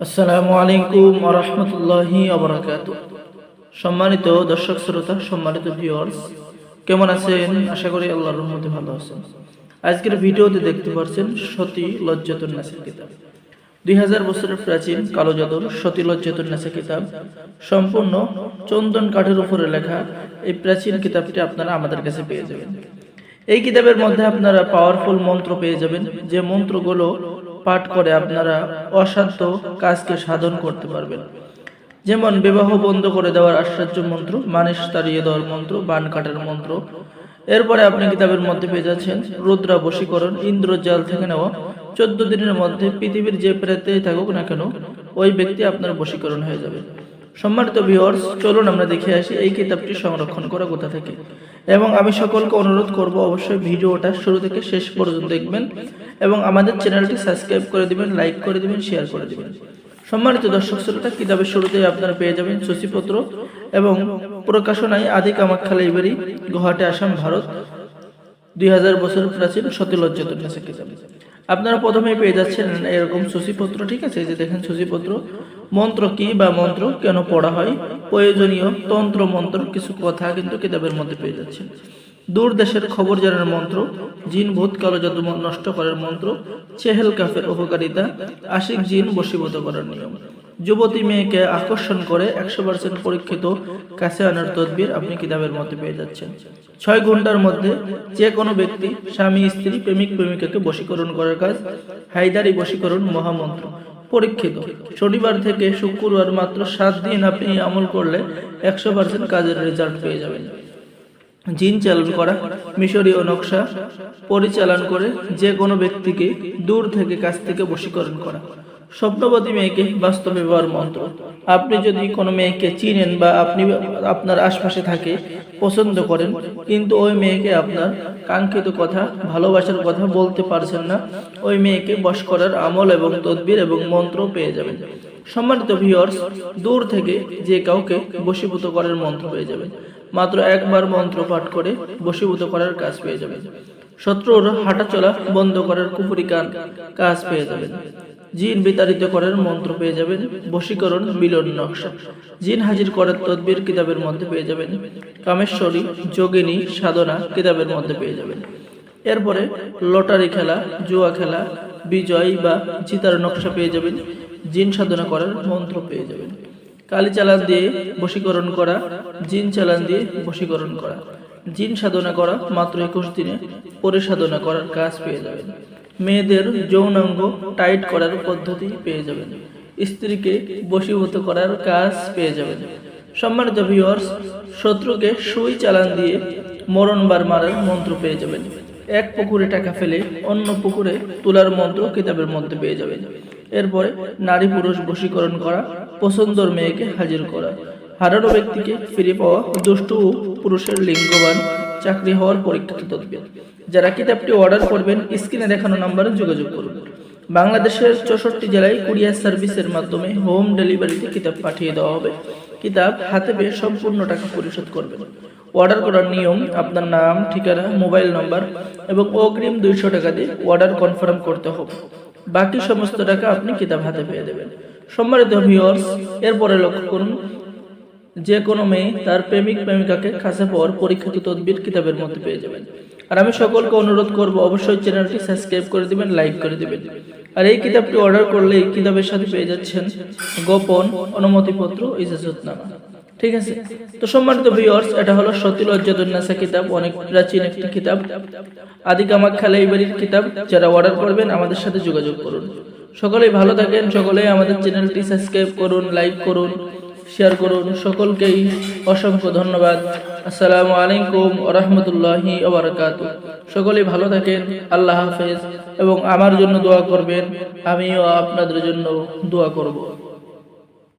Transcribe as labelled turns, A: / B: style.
A: আসসালামু আলাইকুম রহমতুল্লাহি অবরাকাত সম্মানিত দর্শক, শ্রোতা, সম্মানিত ভিউয়ার্স কেমন আছেন? আশা করি আল্লাহর রহমতে ভালো আছেন। আজকের ভিডিওতে দেখতে পাচ্ছেন সতী লজ্জাতুন নাসের কিতাব। দুই হাজার বছরের প্রাচীন কালো জাদুর সতী লজ্জাতুন নাসের কিতাব। সম্পূর্ণ চন্দন কাঠের উপরে লেখা এই প্রাচীন কিতাবটি আপনারা আমাদের কাছে পেয়ে যাবেন। এই কিতাবের মধ্যে আপনারা পাওয়ারফুল মন্ত্র পেয়ে যাবেন। যে মন্ত্রগুলো পাঠ করে আপনারা অসাধ্য কাজকে সাধন করতে পারবেন। যেমন বিবাহ বন্ধ করে দেওয়ার আশ্চর্য মন্ত্র মানুষ তাড়িয়ে দেওয়ার মন্ত্র, বান কাটার মন্ত্র। এরপরে আপনি কিতাবের মধ্যে পেয়ে যাচ্ছেন রুদ্রা বশীকরণ ইন্দ্রজাল থেকে নেওয়া। চোদ্দ দিনের মধ্যে পৃথিবীর যে প্রেতেই থাকুক না কেন, ওই ব্যক্তি আপনার বশীকরণ হয়ে যাবে। সম্মানিত ভিউয়ার্স চলুন আমরা দেখে আসি এই কিতাবটি সংরক্ষণ করা কোথা থেকে। এবং আমি সকলকে অনুরোধ করব অবশ্যই ভিডিওটা শুরু থেকে শেষ পর্যন্ত দেখবেন এবং আমাদের চ্যানেলটি সাবস্ক্রাইব করে দিবেন, লাইক করে দিবেন শেয়ার করে দিবেন। সম্মানিত দর্শক শ্রোতা, কিতাবের শুরুতেই আপনারা পেয়ে যাবেন সূচিপত্র এবং প্রকাশনায় আদি কামাখ্যা লাইব্রেরি, গুয়াহাটি, আসাম, ভারত, দুই হাজার বছর প্রাচীন সতীলজ্জত কিতাব। আপনারা প্রথমে পেয়ে যাচ্ছেন এরকম সূচিপত্র, ঠিক আছে? যে দেখেন সূচিপত্র। মন্ত্র কি বা মন্ত্র কেন পড়া হয়? প্রয়োজনীয় তন্ত্র, মন্ত্র, কিছু কথা কিন্তু কিতাবের মধ্যে পেয়ে যাচ্ছেন। দূর দেশের খবর জানার মন্ত্র, জিন ভূত কালো জাদু নষ্ট করার মন্ত্র, চেহেল কাফের উপকারিতা আশিক জিন বশীভূত করার নিয়ম। যুবতী মেয়েকে আকর্ষণ করে একশো পার্সেন্ট পরীক্ষিত কাছে আনার তদবির আপনি কিতাবের মধ্যে পেয়ে যাচ্ছেন। ছয় ঘণ্টার মধ্যে যে কোনো ব্যক্তি স্বামী, স্ত্রী, প্রেমিক, প্রেমিকাকে বশীকরণ করার কাজ, হায়দারি বশীকরণ মহামন্ত্র। পরীক্ষিত। শনিবার থেকে শুক্রবার মাত্র সাত দিন আপনি আমল করলে একশো পার্সেন্ট কাজের রেজাল্ট পেয়ে যাবেন। জিন চালন করা মিশরীয় নকশা পরিচালন করে যে কোনো ব্যক্তিকে দূর থেকে কাছ থেকে বশীকরণ করা। স্বপ্নবতী মেয়েকে বাস্তবে ব্যবহার মন্ত্র। আপনি যদি কোনো মেয়েকে চিনেন বা আপনি আপনার আশপাশে থাকে, পছন্দ করেন, কিন্তু ওই মেয়েকে আপনার কাঙ্ক্ষিত কথা, ভালোবাসার কথা বলতে পারছেন না, ওই মেয়েকে বশ করার আমল এবং তদবির এবং মন্ত্র পেয়ে যাবেন। সম্মানিত ভিউয়ার্স দূর থেকে যে কাউকে বশীভূত করার মন্ত্র পেয়ে যাবেন। মাত্র একবার মন্ত্র পাঠ করে বশীভূত করার কাজ পেয়ে যাবেন। শত্রুর হাঁটাচলা বন্ধ করার কুপুরি কাজ পেয়ে যাবেন। জিন বিতাড়িত করার মন্ত্র পেয়ে যাবেন, বশীকরণ, মিলন নকশা। জিন হাজির করার তদবির কিতাবের মধ্যে পেয়ে যাবেন। কামেশ্বরী, যোগিনী, সাধনা কিতাবের মধ্যে পেয়ে যাবেন। এরপরে লটারি খেলা, জুয়া খেলা, বিজয় বা জিতার নকশা পেয়ে যাবেন। জিন সাধনা করার মন্ত্র পেয়ে যাবেন। কালী চালান দিয়ে বশীকরণ করা, জিন চালান দিয়ে বশীকরণ করা। জিন সাধনা করা মাত্র একুশ দিনে পরিসাধনা করার কাজ পেয়ে যাবেন। মেয়েদের যৌনাঙ্গ টাইট করার পদ্ধতি পেয়ে যাবেন। স্ত্রীকে বশীভূত করার কাজ পেয়ে যাবেন। সম্মানিত ভিউয়ার্স শত্রুকে সুই চালান দিয়ে মরণবার মারার মন্ত্র পেয়ে যাবেন। এক পুকুরে টাকা ফেলে অন্য পুকুরে তোলার মন্ত্র কিতাবের মধ্যে পেয়ে যাবেন। এরপরে নারী পুরুষ বশীকরণ করা, পছন্দর মেয়েকে হাজির করা। হারানো ব্যক্তিকে ফিরে পাওয়া দুষ্টু পুরুষের লিঙ্গবান চাকরি হওয়ার পরীক্ষিত তদবির যারা কিতাবটি অর্ডার করবেন স্ক্রিনে দেখানো নাম্বারে যোগাযোগ করুন। বাংলাদেশের চৌষট্টি জেলায় কুরিয়ার সার্ভিসের মাধ্যমে হোম ডেলিভারিতে কিতাব পাঠিয়ে দেওয়া হবে। কিতাব হাতে পেয়ে সম্পূর্ণ টাকা পরিশোধ করবেন। অর্ডার করার নিয়ম, আপনার নাম, ঠিকানা মোবাইল নম্বর এবং অগ্রিম দুইশো টাকা দিয়ে অর্ডার কনফার্ম করতে হবে। বাকি সমস্ত টাকা আপনি কিতাব হাতে পেয়ে দেবেন। সম্মানিত ভিউয়ার্স এরপরে লক্ষ্য করুন যে কোনো মেয়ে তার প্রেমিক প্রেমিকাকে কাছে পাওয়ার পরীক্ষিত তদবির কিতাবের মধ্যে পেয়ে যাবেন। আর আমি সকলকে অনুরোধ করব অবশ্যই চ্যানেলটি সাবস্ক্রাইব করে দিবেন, লাইক করে দিবেন। আর এই কিতাবটি অর্ডার করলে এই কিতাবের সাথে পেয়ে যাচ্ছেন গোপন অনুমতিপত্র ইজাজতনামা। ঠিক আছে? তো সম্মানিত ভিউয়ার্স এটা হলো সতিলজ্জাদুন্নাসা কিতাব, অনেক প্রাচীন একটি কিতাব। আদি কামাখ্যা লাইব্রেরির কিতাব, যারা অর্ডার করবেন আমাদের সাথে যোগাযোগ করুন। সকলেই ভালো থাকেন, সকলেই আমাদের চ্যানেলটি সাবস্ক্রাইব করুন, লাইক করুন। শেয়ার করুন সকলকেই অসংখ্য ধন্যবাদ। আসসালামু আলাইকুম রহমতুল্লাহি ওবরাকাত সকলে ভালো থাকেন, আল্লাহ হাফেজ। এবং আমার জন্য দোয়া করবেন, আমিও আপনাদের জন্য দোয়া করব।